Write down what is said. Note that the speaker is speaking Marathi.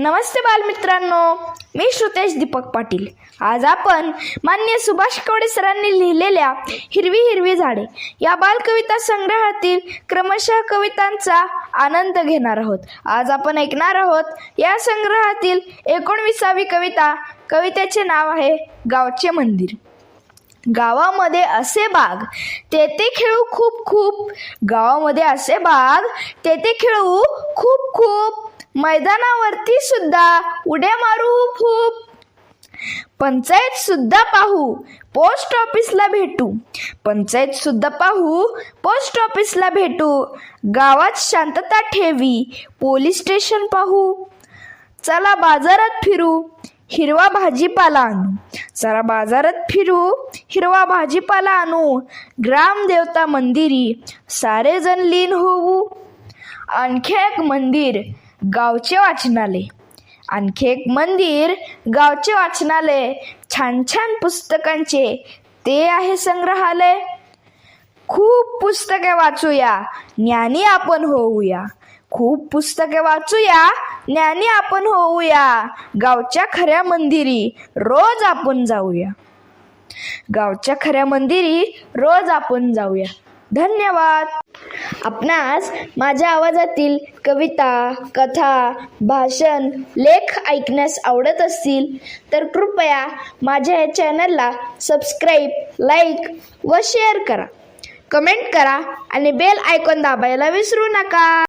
नमस्ते बालमित्रांनो मी श्रुतेश दीपक पाटील. आज आपण मान्य सुभाष कवडे सरांनी लिहिलेल्या हिरवी हिरवी झाडे या बालकविता संग्रहातील क्रमशः कवितांचा आनंद घेणार आहोत. आज आपण ऐकणार आहोत या संग्रहातील एकोणविसावी कविता. कवितेचे नाव आहे गावचे मंदिर. गावामध्ये असे बाग तेथे खेळू खूप खूप. गावामध्ये असे बाग तेथे खेळू खूप खूप. मैदानावरती सुद्धा उड्या मारू खूप पंचायत सुद्धा पाहू पोस्ट ऑफिसला भेटू. पंचायत सुद्धा पाहू पोस्ट ऑफिसला भेटू. गावात शांतता ठेवी पोलीस स्टेशन पाहू. चला बाजारात फिरू हिरवा भाजीपाला आणू. चला बाजारात फिरू हिरवा भाजीपाला आणू. ग्रामदेवता मंदिरी सारेजण लीन होऊ. आणखी एक मंदिर गावचे वाचनालय. आणखी एक मंदिर गावचे वाचनालय. छान छान पुस्तकांचे ते आहे संग्रहालय. खूप पुस्तके वाचूया ज्ञानी आपण होऊया. खूप पुस्तके वाचूया ज्ञानी आपण होऊया. गावच्या खऱ्या मंदिरी रोज आपण जाऊया. गावच्या खऱ्या मंदिरी रोज आपण जाऊया. धन्यवाद. आपणास माझ्या आवाजातील कविता कथा भाषण लेख ऐकण्यास आवडत असतील तर कृपया माझ्या या चॅनलला सबस्क्राईब लाईक व शेअर करा. कमेंट करा आणि बेल आयकॉन दाबायला विसरू नका.